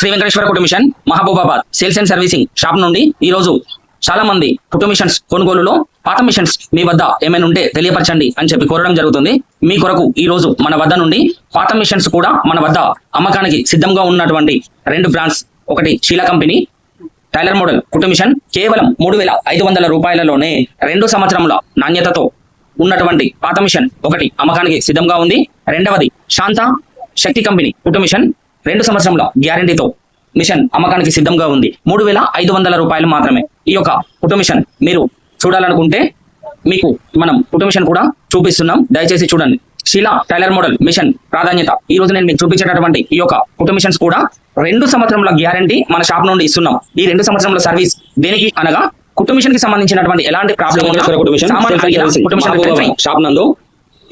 Shri Venkateswara కుటుంబిషన్ Mahabubabad sales and servicing shop నుండి ఈ రోజు చాలా మంది కుటుంబిషన్స్ కొనుగోలులో పాత మిషన్స్ మీ వద్ద ఏమైనా ఉంటే తెలియపరచండి అని చెప్పి కోరడం జరుగుతుంది. మీ కొరకు ఈ రోజు మన వద్ద నుండి పాత మిషన్స్ కూడా మన వద్ద అమ్మకానికి సిద్ధంగా ఉన్నటువంటి రెండు బ్రాండ్స్ ఒకటి షీలా కంపెనీ టైలర్ మోడల్ కుటుంబిషన్ కేవలం మూడు వేల ఐదు వందల రూపాయలలోనే రెండు సంవత్సరముల నాణ్యతతో ఉన్నటువంటి పాత మిషన్ ఒకటి అమ్మకానికి సిద్ధంగా ఉంది. రెండవది శాంత శక్తి కంపెనీ కుటుంబిషన్ రెండు సంవత్సరముల గ్యారంటీతో మిషన్ అమ్మకానికి సిద్ధంగా ఉంది. మూడు వేల ఐదు వందల రూపాయలు మాత్రమే. ఈ యొక్క కుటుంబ మిషన్ మీరు చూడాలనుకుంటే మీకు మనం కుటుంబ మిషన్ కూడా చూపిస్తున్నాం. దయచేసి చూడండి. షీలా టైలర్ మోడల్ మిషన్ ప్రాధాన్యత. ఈ రోజు నేను మీకు చూపించేటటువంటి ఈ యొక్క కుటుంబ మిషన్స్ కూడా రెండు సంవత్సరముల గ్యారంటీ మన షాప్ నుండి ఇస్తున్నాం. ఈ రెండు సంవత్సరముల సర్వీస్ దేనికి అనగా కుటుంబ మిషన్కి సంబంధించినటువంటి ఎలాంటి ప్రాబ్లం షాప్ నందు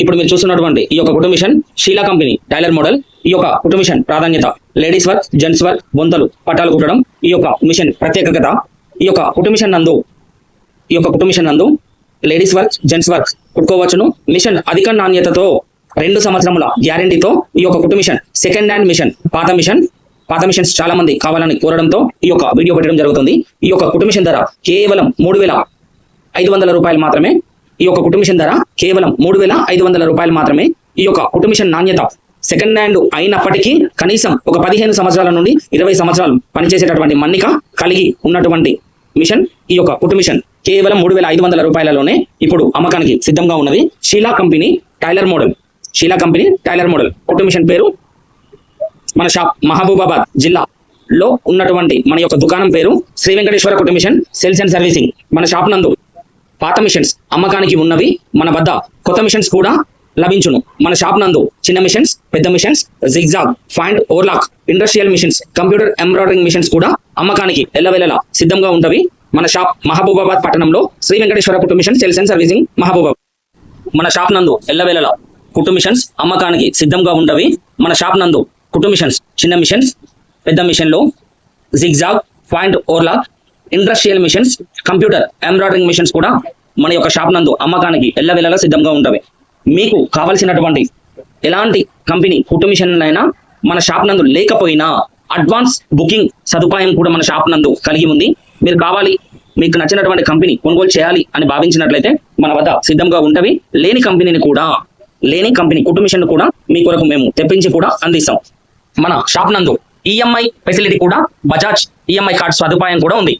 ఇప్పుడు మీరు చూస్తున్నటువంటి ఈ యొక్క కుటుంబ machine Sheela company tailor model ఈ యొక్క కుటుంబ మిషన్ ప్రాధాన్యత లేడీస్ వర్క్ జెంట్స్ వర్క్ బొంతలు పట్టాలు కుట్టడం ఈ యొక్క మిషన్ ప్రత్యేకత ఈ యొక్క కుటుంబ మిషన్ నందు ఈ యొక్క కుటుంబ మిషన్ నందు లేడీస్ వర్క్ జెంట్స్ వర్క్ కుట్టుకోవచ్చును. మిషన్ అధిక నాణ్యతతో రెండు సంవత్సరముల గ్యారంటీతో ఈ యొక్క కుటుంబ మిషన్ సెకండ్ హ్యాండ్ మిషన్ పాత మిషన్ పాత మిషన్స్ చాలా మంది కావాలని కోరడంతో ఈ యొక్క వీడియో పెట్టడం జరుగుతుంది. ఈ యొక్క కుటుంబ మిషన్ ధర కేవలం మూడు వేల ఐదు వందల రూపాయలు మాత్రమే ఈ యొక్క కుటుంబిషన్ ధర కేవలం మూడు వేల ఐదు వందల రూపాయలు మాత్రమే. ఈ యొక్క కుటుంబిషన్ నాణ్యత సెకండ్ హ్యాండ్ అయినప్పటికీ కనీసం ఒక పదిహేను సంవత్సరాల నుండి ఇరవై సంవత్సరాలు పనిచేసేటటువంటి మన్నిక కలిగి ఉన్నటువంటి మిషన్. ఈ యొక్క కుటుంబిషన్ కేవలం మూడు వేల ఐదు వందల రూపాయలలోనే ఇప్పుడు అమ్మకానికి సిద్ధంగా ఉన్నది. Sheela company tailor model. Sheela company tailor model. కుటుంబిషన్ పేరు మన షాప్ మహబూబాబాద్ జిల్లాలో ఉన్నటువంటి మన యొక్క దుకాణం పేరు శ్రీ వెంకటేశ్వర కుటుంబిషన్ సేల్స్ అండ్ సర్వీసింగ్. మన షాప్ నందు పాత మిషన్స్ అమ్మకానికి ఉన్నవి మన వద్ద. కొత్త మిషన్స్ కూడా లభించును. మన షాప్ నందు చిన్న మిషన్స్ పెద్ద machines zigzag find overlock industrial machines computer embroidering machines కూడా అమ్మకానికి ఎల్లవెల్లలా సిద్ధంగా ఉంటవి మన షాప్ మహబూబాబాద్ పట్టణంలో శ్రీ వెంకటేశ్వర కుటుంబ machine sales and servicing Mahabubabad. మన షాప్ నందు ఎల్లవేళలా కుటుంబ మిషన్స్ అమ్మకానికి సిద్ధంగా ఉండవి మన షాప్ నందు కుటుంబ మిషన్స్ చిన్న మిషన్స్ పెద్ద మిషన్లో zigzag find overlock industrial machines computer embroidering machines కూడా మన యొక్క షాప్ నందు అమ్మకానికి ఎల్లవెల్లలా సిద్ధంగా ఉంటవి. మీకు కావలసినటువంటి ఎలాంటి కంపెనీ కుట్టు మిషన్ అయినా మన షాప్ నందు లేకపోయినా అడ్వాన్స్ బుకింగ్ సదుపాయం కూడా మన షాప్ నందు కలిగి ఉంది. మీరు కావాలి మీకు నచ్చినటువంటి కంపెనీ కొనుగోలు చేయాలి అని భావించినట్లయితే మన వద్ద సిద్ధంగా ఉంటవి. లేని కంపెనీని కూడా లేని కంపెనీ కుటుంబ మిషన్ కూడా మీ కొరకు మేము తెప్పించి కూడా అందిస్తాం. మన షాప్ నందు ఈఎంఐ ఫెసిలిటీ కూడా బజాజ్ ఈఎంఐ కార్డ్ సదుపాయం కూడా ఉంది.